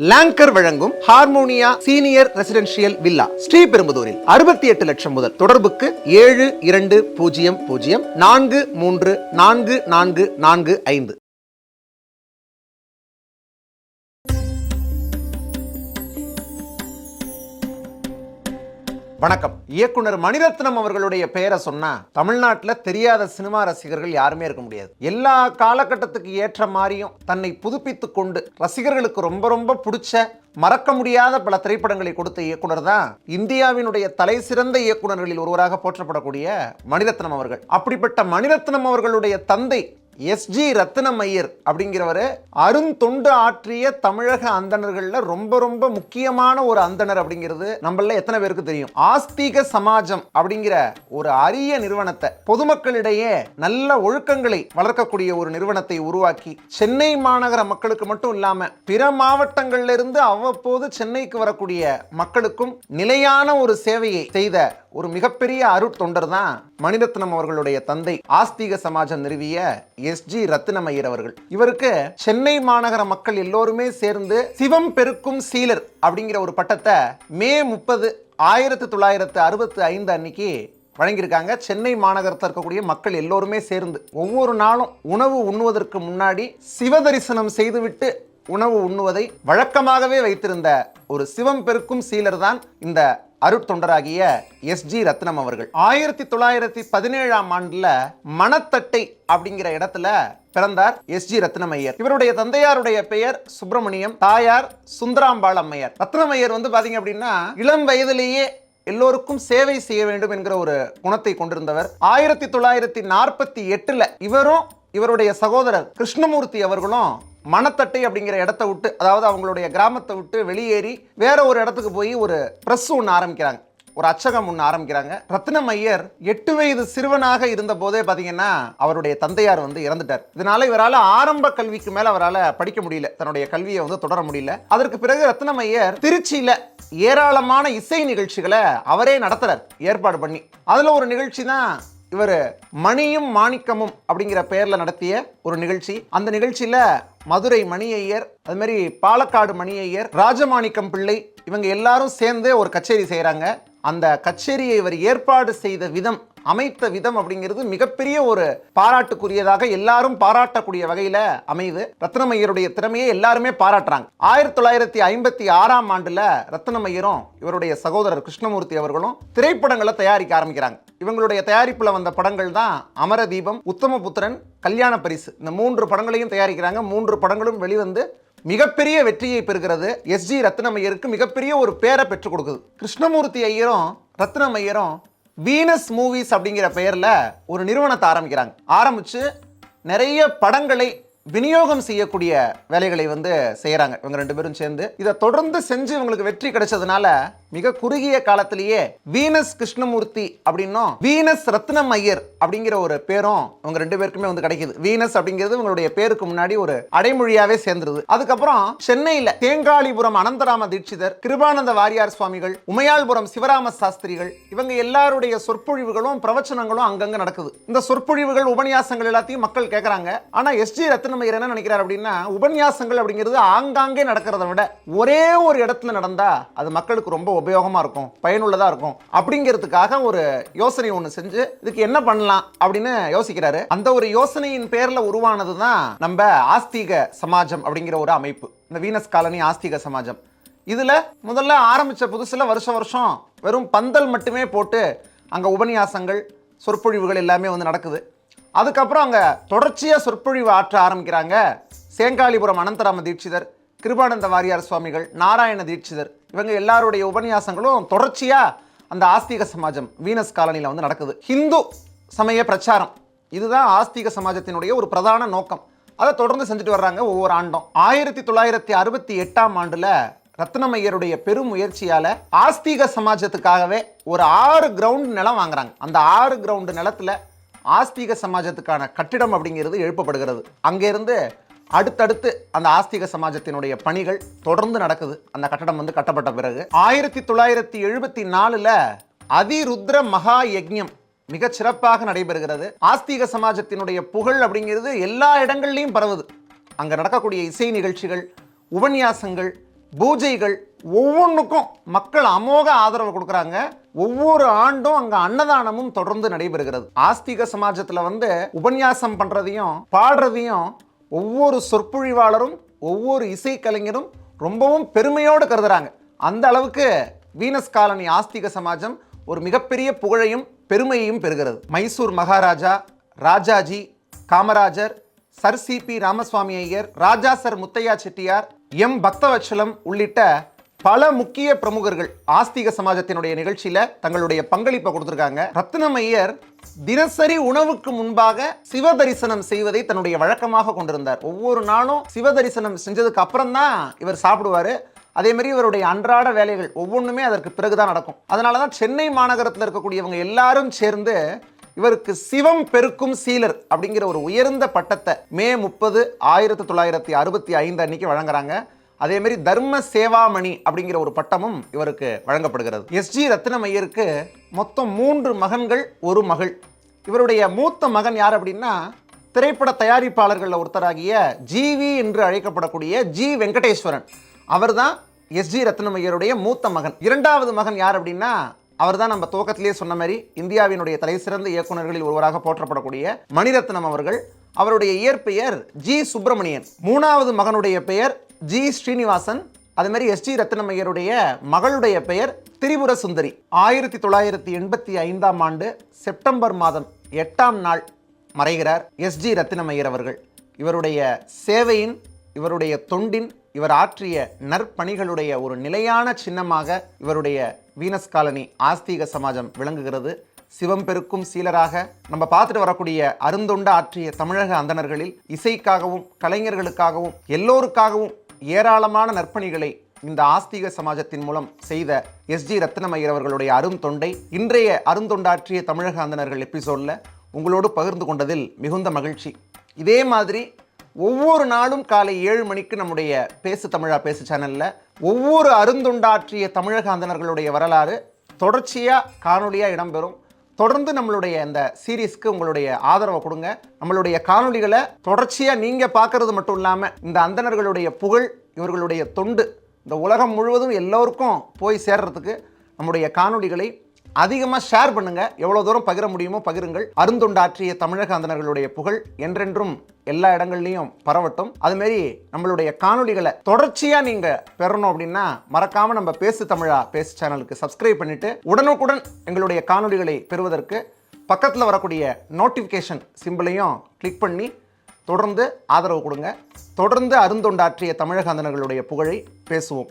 Longer வழங்கும் Harmonia senior residential villa ஸ்ரீபெரும்புதூரில் அறுபத்தி எட்டு லட்சம் முதல் தொடர்புக்கு ஏழு இரண்டு பூஜ்ஜியம் பூஜ்ஜியம் நான்கு மூன்று நான்கு நான்கு நான்கு ஐந்து. வணக்கம். இயக்குனர் மணிரத்னம் அவர்களுடைய பெயரை சொன்னா தமிழ்நாட்டில் தெரியாத சினிமா ரசிகர்கள் யாருமே இருக்க முடியாது. எல்லா காலகட்டத்துக்கு ஏற்ற மாதிரியும் தன்னை புதுப்பித்து கொண்டு ரசிகர்களுக்கு ரொம்ப ரொம்ப பிடிச்ச மறக்க முடியாத பல திரைப்படங்களை கொடுத்த இயக்குனர் தான் இந்தியாவினுடைய தலை சிறந்த இயக்குனர்களில் ஒருவராக போற்றப்படக்கூடிய மணிரத்னம் அவர்கள். அப்படிப்பட்ட மணிரத்னம் அவர்களுடைய தந்தை எஸ்ஜி ரத்னம் ஐயர் அப்படிங்கிறவர் அருந்தொண்டு ஆற்றிய தமிழக அந்தணர்களில் ரொம்ப ரொம்ப முக்கியமான ஒரு அந்தணர் அப்படிங்கிறது நம்மள எத்தனை பேருக்கு தெரியும்? ஆஸ்திக சமாஜம் அப்படிங்கிற ஒரு அரிய நிறுவனத்தை பொதுமக்களிடையே நல்ல ஒழுக்கங்களை வளர்க்கக்கூடிய ஒரு நிறுவனத்தை உருவாக்கி சென்னை மாநகர மக்களுக்கு மட்டும் இல்லாம பிற மாவட்டங்கள்ல இருந்து அவ்வப்போது சென்னைக்கு வரக்கூடிய மக்களுக்கும் நிலையான ஒரு சேவையை செய்த ஒரு மிகப்பெரிய அருட்தொண்டர் தான் மணிரத்னம் அவர்களுடைய தந்தை ஆஸ்திக சமாஜம் நிறுவிய எஸ் ஜி ரத்னமயர் அவர்கள். இவருக்கு சென்னை மாநகர மக்கள் எல்லோருமே சேர்ந்து சிவம் பெருக்கும் சீலர் அப்படிங்கிற ஒரு பட்டத்தை மே முப்பது ஆயிரத்தி தொள்ளாயிரத்து அறுபத்தி ஐந்து அன்னைக்கு வழங்கியிருக்காங்க. சென்னை மாநகரத்தில் இருக்கக்கூடிய மக்கள் எல்லோருமே சேர்ந்து ஒவ்வொரு நாளும் உணவு உண்ணுவதற்கு முன்னாடி சிவ தரிசனம் செய்துவிட்டு உணவு உண்ணுவதை வழக்கமாகவே வைத்திருந்த ஒரு சிவம் பெருக்கும் சீலர் தான் இந்த அருட்தொண்டராகிய எஸ் ஜி ரத்னம் அவர்கள். ஆயிரத்தி தொள்ளாயிரத்தி பதினேழாம் ஆண்டுல மணத்தட்டை அப்படிங்கிற இடத்துல பிறந்தார் எஸ் ஜி ரத்னமையர் இவருடைய தந்தையாருடைய பெயர் சுப்பிரமணியம் தாயார் சுந்தராம்பாள் அம்மையார். ரத்னமையர் வந்து பாத்தீங்க அப்படின்னா இளம் வயதிலேயே எல்லோருக்கும் சேவை செய்ய வேண்டும் என்கிற ஒரு குணத்தை கொண்டிருந்தவர். ஆயிரத்தி தொள்ளாயிரத்தி நாற்பத்தி எட்டுல இவரும் இவருடைய சகோதரர் கிருஷ்ணமூர்த்தி அவர்களும் மணத்தட்டை அப்படிங்கிற இடத்த விட்டு அதாவது அவங்களுடைய கிராமத்தை விட்டு வெளியேறி வேற ஒரு இடத்துக்கு போய் ஒரு ப்ரெஸ் ஒன்று ஆரம்பிக்கிறாங்க. ஒரு அச்சகம் ஒன்று ஆரம்பிக்கிறாங்க. ரத்னம் ஐயர் எட்டு வயது சிறுவனாக இருந்த போதே பார்த்தீங்கன்னா அவருடைய தந்தையார் வந்து இறந்துட்டார். இதனால இவரால் ஆரம்ப கல்விக்கு மேலே அவரால் படிக்க முடியல. தன்னுடைய கல்வியை வந்து தொடர முடியல. அதற்கு பிறகு ரத்னம் ஐயர் திருச்சியில் ஏராளமான இசை நிகழ்ச்சிகளை அவரே நடத்துறார். ஏற்பாடு பண்ணி. அதில் ஒரு நிகழ்ச்சி தான் இவர் மணியும் மாணிக்கமும் அப்படிங்கிற பெயரில் நடத்திய ஒரு நிகழ்ச்சி. அந்த நிகழ்ச்சியில் மதுரை மணி ஐயர் அது மாதிரி பாலக்காடு மணி ஐயர் ராஜமாணிக்கம் பிள்ளை இவங்க எல்லாரும் சேர்ந்து ஒரு கச்சேரி செய்கிறாங்க அந்த கச்சேரியை இவர் ஏற்பாடு செய்த விதம் அமைத்த விதம் அப்படிங்கிறது மிகப்பெரிய ஒரு பாராட்டுக்குரியதாக எல்லாரும் பாராட்டக்கூடிய வகையில் அமைது ரத்னமையருடைய திறமையை எல்லாருமே பாராட்டுறாங்க. ஆயிரத்தி தொள்ளாயிரத்தி ஐம்பத்தி ஆறாம் ஆண்டுல ரத்னமையரும் இவருடைய சகோதரர் கிருஷ்ணமூர்த்தி அவர்களும் திரைப்படங்களை தயாரிக்க ஆரம்பிக்கிறாங்க. இவங்களுடைய தயாரிப்பில் வந்த படங்கள் தான் அமரதீபம் உத்தமபுத்திரன் கல்யாண பரிசு. இந்த மூன்று படங்களையும் தயாரிக்கிறாங்க. மூன்று படங்களும் வெளிவந்து மிகப்பெரிய வெற்றியை பெறுகிறது. எஸ் ஜி ரத்னமையருக்கு மிகப்பெரிய ஒரு பேரை பெற்றுக் கொடுக்குது. கிருஷ்ணமூர்த்தி ஐயரும் ரத்னமையரும் வீனஸ் மூவிஸ் அப்படிங்கிற பெயரில் ஒரு நிறுவனத்தை ஆரம்பிக்கிறாங்க. ஆரம்பித்து நிறைய படங்களை விநியோகம் செய்யக்கூடிய வேலைகளை வந்து செய்கிறாங்க இவங்க ரெண்டு பேரும் சேர்ந்து. இதை தொடர்ந்து செஞ்சு இவங்களுக்கு வெற்றி கிடைச்சதுனால மிக குறுகிய காலத்திலேயே வீனஸ் கிருஷ்ணமூர்த்தி அப்படின்னும் வீனஸ் ரத்னம் ஐயர் அப்படிங்கிற ஒரு பேரும் இவங்க ரெண்டு பேருக்குமே வந்து கிடைக்குது. வீனஸ் அப்படிங்கிறது இவங்களுடைய பேருக்கு முன்னாடி ஒரு அடைமொழியாவே சேர்ந்துருது. அதுக்கப்புறம் சென்னையில தேங்காளிபுரம் அனந்தராம தீட்சிதர் கிருபானந்த வாரியார் சுவாமிகள் உமையாள்புரம் சிவராம சாஸ்திரிகள் இவங்க எல்லாருடைய சொற்பொழிவுகளும் பிரவச்சனங்களும் அங்கங்க நடக்குது. இந்த சொற்பொழிவுகள் உபன்யாசங்கள் எல்லாத்தையும் மக்கள் கேட்கறாங்க ஆனா எஸ் ஜி ரத்னமயர் என்ன நினைக்கிறார் அப்படின்னா உபன்யாசங்கள் அப்படிங்கிறது ஆங்காங்கே நடக்கிறத விட ஒரே ஒரு இடத்துல நடந்தா அது மக்களுக்கு ரொம்ப உபயோகமா இருக்கும் பயனுள்ளதா இருக்கும். அப்படிங்கிறதுக்காக ஒரு யோசனை ஒன்று செஞ்சு இதுக்கு என்ன பண்ணலாம் அப்படின்னு யோசிக்கிறாரு. அந்த ஒரு யோசனையின் பேர்ல உருவானது தான் நம்ம ஆஸ்திக சமாஜம் அப்படிங்கிற ஒரு அமைப்பு. இந்த வீனஸ் காலனி ஆஸ்திக சமாஜம். இதுல முதல்ல ஆரம்பிச்ச புதுசுல வருஷம் வருஷம் வெறும் பந்தல் மட்டுமே போட்டு அங்க உபன்யாசங்கள் சொற்பொழிவுகள் எல்லாமே வந்து நடக்குது. அதுக்கப்புறம் அங்கே தொடர்ச்சியாக சொற்பொழிவு ஆற்ற ஆரம்பிக்கிறாங்க சேங்காலிபுரம் அனந்தராம தீட்சிதர் கிருபானந்த வாரியார் சுவாமிகள் நாராயண தீட்சிதர். இவங்க எல்லாருடைய உபன்யாசங்களும் தொடர்ச்சியாக அந்த ஆஸ்திக சமாஜம் வீனஸ் காலனியில் வந்து நடக்குது. ஹிந்து சமய பிரச்சாரம். இதுதான் ஆஸ்திக சமாஜத்தினுடைய ஒரு பிரதான நோக்கம். அதை தொடர்ந்து செஞ்சுட்டு வர்றாங்க ஒவ்வொரு ஆண்டும். ஆயிரத்தி தொள்ளாயிரத்தி அறுபத்தி எட்டாம் ஆண்டில் ரத்னமையருடைய பெரும் முயற்சியால் ஆஸ்திக சமாஜத்துக்காகவே ஒரு ஆறு கிரவுண்ட் நிலம் வாங்குறாங்க. அந்த ஆறு கிரவுண்டு நிலத்துல ஆஸ்திக சமாஜத்துக்கான கட்டிடம் அப்படிங்கிறது எழுப்பப்படுகிறது. அங்கேருந்து அடுத்தடுத்து அந்த ஆஸ்திக சமாஜத்தினுடைய பணிகள் தொடர்ந்து நடக்குது. அந்த கட்டடம் வந்து கட்டப்பட்ட பிறகு ஆயிரத்தி தொள்ளாயிரத்தி எழுபத்தி நாலுல அதிருத்ர மகா யஜ்யம் மிக சிறப்பாக நடைபெறுகிறது. ஆஸ்திக சமாஜத்தினுடைய புகழ் அப்படிங்கிறது எல்லா இடங்கள்லையும் பரவுது. அங்கே நடக்கக்கூடிய இசை நிகழ்ச்சிகள் உபன்யாசங்கள் பூஜைகள் ஒவ்வொன்றுக்கும் மக்கள் அமோக ஆதரவு கொடுக்குறாங்க. ஒவ்வொரு ஆண்டும் அங்க அன்னதானமும் தொடர்ந்து நடைபெறுகிறது. ஆஸ்திக சமாஜத்துல வந்து உபன்யாசம் பண்றதையும் பாடுறதையும் ஒவ்வொரு சொற்பொழிவாளரும் ஒவ்வொரு இசைக்கலைஞரும் ரொம்பவும் பெருமையோடு கருதுறாங்க. அந்த அளவுக்கு வீனஸ் காலனி ஆஸ்திக சமாஜம் ஒரு மிகப்பெரிய புகழையும் பெருமையையும் பெறுகிறது. Mysore Maharaja Rajaji Kamarajar sir C P Ramaswamy Iyer Raja sir Muthiah Chettiar M. Bhaktavatsalam உள்ளிட்ட பல முக்கிய பிரமுகர்கள் ஆஸ்திக சமாஜத்தினுடைய நிகழ்ச்சியில தங்களுடைய பங்களிப்பை கொடுத்துருக்காங்க. ரத்னமையர் தினசரி உணவுக்கு முன்பாக சிவ தரிசனம் செய்வதை தன்னுடைய வழக்கமாக கொண்டிருந்தார். ஒவ்வொரு நாளும் சிவ தரிசனம் செஞ்சதுக்கு அப்புறம் தான் இவர் சாப்பிடுவாரு. அதே மாதிரி இவருடைய அன்றாட வேலைகள் ஒவ்வொன்றுமே அதற்கு பிறகுதான் நடக்கும். அதனால தான் சென்னை மாநகரத்தில் இருக்கக்கூடியவங்க எல்லாரும் சேர்ந்து இவருக்கு சிவம் பெருக்கும் சீலர் அப்படிங்கிற ஒரு உயர்ந்த பட்டத்தை மே முப்பது ஆயிரத்தி தொள்ளாயிரத்தி அறுபத்தி ஐந்து அன்னைக்கு வழங்குறாங்க. அதேமாரி தர்ம சேவாமணி அப்படிங்கிற ஒரு பட்டமும் இவருக்கு வழங்கப்படுகிறது. எஸ்ஜி ரத்னமையருக்கு மொத்தம் மூன்று மகன்கள் ஒரு மகள். இவருடைய மூத்த மகன் யார் அப்படின்னா திரைப்பட தயாரிப்பாளர்களில் ஒருத்தராகிய ஜிவி என்று அழைக்கப்படக்கூடிய ஜி வெங்கடேஸ்வரன். அவர்தான் எஸ்ஜி ரத்னமையருடைய மூத்த மகன். இரண்டாவது மகன் யார் அப்படின்னா அவர் தான் நம்ம துவக்கத்திலேயே சொன்ன மாதிரி இந்தியாவினுடைய தலை சிறந்த இயக்குநர்களில் ஒருவராக போற்றப்படக்கூடிய மணிரத்னம் அவர்கள் அவருடைய இயற்பெயர் ஜி சுப்பிரமணியன். மூணாவது மகனுடைய பெயர் ஜி ஸ்ரீனிவாசன். அதே மாதிரி எஸ்ஜி ரத்னமையருடைய மகளுடைய பெயர் திரிபுர சுந்தரி. ஆயிரத்தி தொள்ளாயிரத்தி எண்பத்தி ஐந்தாம் ஆண்டு செப்டம்பர் மாதம் எட்டாம் நாள் மறைகிறார் எஸ்ஜி ரத்தினமையர் அவர்கள். இவருடைய சேவையின் இவருடைய தொண்டின் இவர் ஆற்றிய நற்பணிகளுடைய ஒரு நிலையான சின்னமாக இவருடைய வீனஸ் காலனி ஆஸ்தீக சமாஜம் விளங்குகிறது. சிவம் பெருக்கும் சீலராக நம்ம பார்த்துட்டு வரக்கூடிய அருந்தொண்ட ஆற்றிய தமிழக அந்தணர்களில் இசைக்காகவும் கலைஞர்களுக்காகவும் எல்லோருக்காகவும் ஏராளமான நற்பணிகளை இந்த ஆஸ்திக சமாஜத்தின் மூலம் செய்த எஸ்ஜி ரத்னமயர் அவர்களுடைய அருந்தொண்டை இன்றைய அருந்தொண்டாற்றிய தமிழக அந்தணர்கள் எபிசோடில் உங்களோடு பகிர்ந்து கொண்டதில் மிகுந்த மகிழ்ச்சி. இதே மாதிரி ஒவ்வொரு நாளும் காலை ஏழு மணிக்கு நம்முடைய பேசு தமிழா பேசு சேனலில் ஒவ்வொரு அருந்துண்டாற்றிய தமிழக அந்தணர்களுடைய வரலாறு தொடர்ச்சியாக காணொளியாக இடம்பெறும். தொடர்ந்து நம்மளுடைய இந்த சீரீஸ்க்கு உங்களுடைய ஆதரவை கொடுங்க. நம்மளுடைய காணொளிகளை தொடர்ச்சியாக நீங்கள் பார்க்கறது மட்டும் இல்லாமல் இந்த அந்தணர்களுடைய புகழ் இவர்களுடைய தொண்டு இந்த உலகம் முழுவதும் எல்லோருக்கும் போய் சேர்றதுக்கு நம்முடைய காணொளிகளை அதிகமாக ஷேர் பண்ணுங்க. எவ்வளோ தூரம் பகிர முடியுமோ பகிருங்கள். அருந்தொண்டாற்றிய தமிழக அந்தனர்களுடைய புகழ் என்றென்றும் எல்லா இடங்கள்லையும் பரவட்டும். அதுமாரி நம்மளுடைய காணொளிகளை தொடர்ச்சியாக நீங்கள் பெறணும் அப்படின்னா மறக்காமல் நம்ம பேசு தமிழா பேசு சேனலுக்கு சப்ஸ்கிரைப் பண்ணிவிட்டு உடனுக்குடன் எங்களுடைய காணொளிகளை பெறுவதற்கு பக்கத்தில் வரக்கூடிய நோட்டிஃபிகேஷன் சிம்பிளையும் கிளிக் பண்ணி தொடர்ந்து ஆதரவு கொடுங்க. தொடர்ந்து அருந்தொண்டாற்றிய தமிழக அந்தனர்களுடைய புகழை பேசுவோம்.